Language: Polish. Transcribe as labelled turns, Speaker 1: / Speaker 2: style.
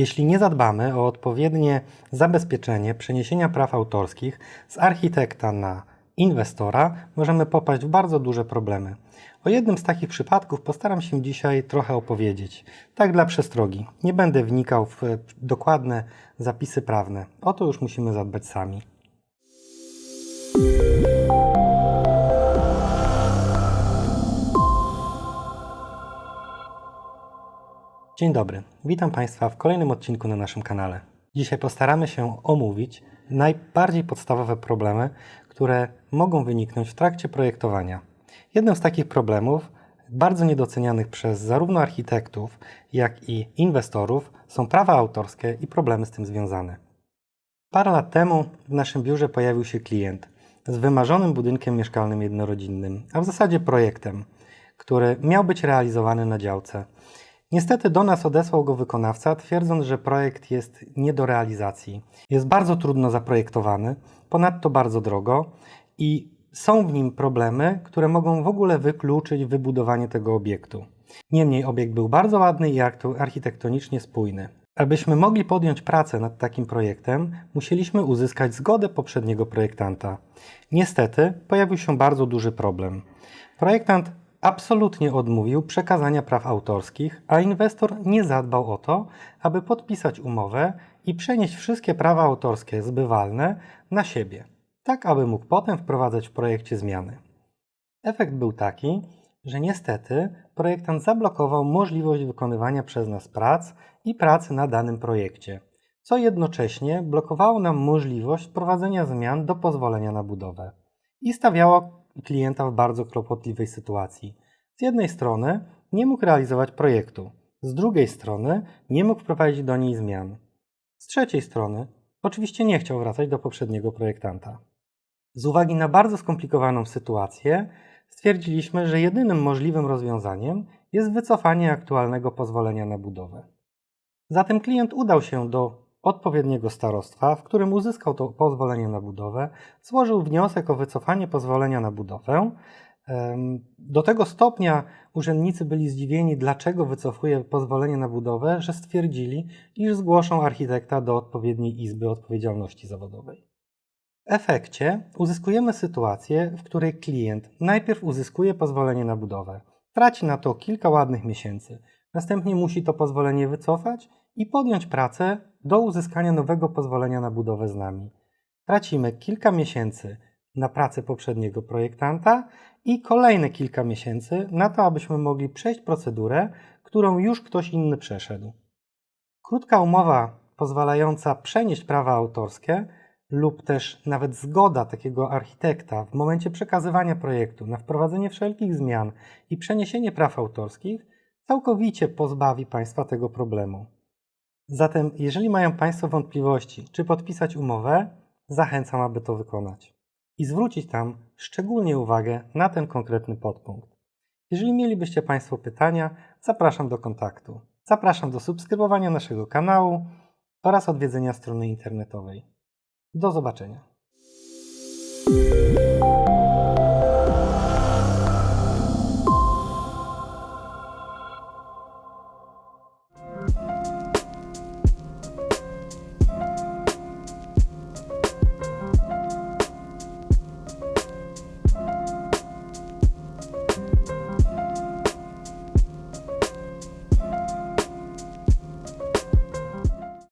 Speaker 1: Jeśli nie zadbamy o odpowiednie zabezpieczenie przeniesienia praw autorskich z architekta na inwestora, możemy popaść w bardzo duże problemy. O jednym z takich przypadków postaram się dzisiaj trochę opowiedzieć. Tak dla przestrogi. Nie będę wnikał w dokładne zapisy prawne. O to już musimy zadbać sami. Dzień dobry, witam Państwa w kolejnym odcinku na naszym kanale. Dzisiaj postaramy się omówić najbardziej podstawowe problemy, które mogą wyniknąć w trakcie projektowania. Jednym z takich problemów, bardzo niedocenianych przez zarówno architektów, jak i inwestorów, są prawa autorskie i problemy z tym związane. Parę lat temu w naszym biurze pojawił się klient z wymarzonym budynkiem mieszkalnym jednorodzinnym, a w zasadzie projektem, który miał być realizowany na działce. Niestety do nas odesłał go wykonawca, twierdząc, że projekt jest nie do realizacji. Jest bardzo trudno zaprojektowany, ponadto bardzo drogo i są w nim problemy, które mogą w ogóle wykluczyć wybudowanie tego obiektu. Niemniej obiekt był bardzo ładny i architektonicznie spójny. Abyśmy mogli podjąć pracę nad takim projektem, musieliśmy uzyskać zgodę poprzedniego projektanta. Niestety pojawił się bardzo duży problem. Projektant absolutnie odmówił przekazania praw autorskich, a inwestor nie zadbał o to, aby podpisać umowę i przenieść wszystkie prawa autorskie zbywalne na siebie, tak aby mógł potem wprowadzać w projekcie zmiany. Efekt był taki, że niestety projektant zablokował możliwość wykonywania przez nas prac i pracy na danym projekcie, co jednocześnie blokowało nam możliwość wprowadzenia zmian do pozwolenia na budowę i stawiało klienta w bardzo kłopotliwej sytuacji. Z jednej strony nie mógł realizować projektu, z drugiej strony nie mógł wprowadzić do niej zmian. Z trzeciej strony oczywiście nie chciał wracać do poprzedniego projektanta. Z uwagi na bardzo skomplikowaną sytuację, stwierdziliśmy, że jedynym możliwym rozwiązaniem jest wycofanie aktualnego pozwolenia na budowę. Zatem klient udał się do odpowiedniego starostwa, w którym uzyskał to pozwolenie na budowę, złożył wniosek o wycofanie pozwolenia na budowę. Do tego stopnia urzędnicy byli zdziwieni, dlaczego wycofuje pozwolenie na budowę, że stwierdzili, iż zgłoszą architekta do odpowiedniej izby odpowiedzialności zawodowej. W efekcie uzyskujemy sytuację, w której klient najpierw uzyskuje pozwolenie na budowę, traci na to kilka ładnych miesięcy, następnie musi to pozwolenie wycofać i podjąć pracę do uzyskania nowego pozwolenia na budowę z nami. Tracimy kilka miesięcy na pracę poprzedniego projektanta i kolejne kilka miesięcy na to, abyśmy mogli przejść procedurę, którą już ktoś inny przeszedł. Krótka umowa pozwalająca przenieść prawa autorskie lub też nawet zgoda takiego architekta w momencie przekazywania projektu na wprowadzenie wszelkich zmian i przeniesienie praw autorskich całkowicie pozbawi Państwa tego problemu. Zatem, jeżeli mają Państwo wątpliwości, czy podpisać umowę, zachęcam, aby to wykonać i zwrócić tam szczególnie uwagę na ten konkretny podpunkt. Jeżeli mielibyście Państwo pytania, zapraszam do kontaktu. Zapraszam do subskrybowania naszego kanału oraz odwiedzenia strony internetowej. Do zobaczenia.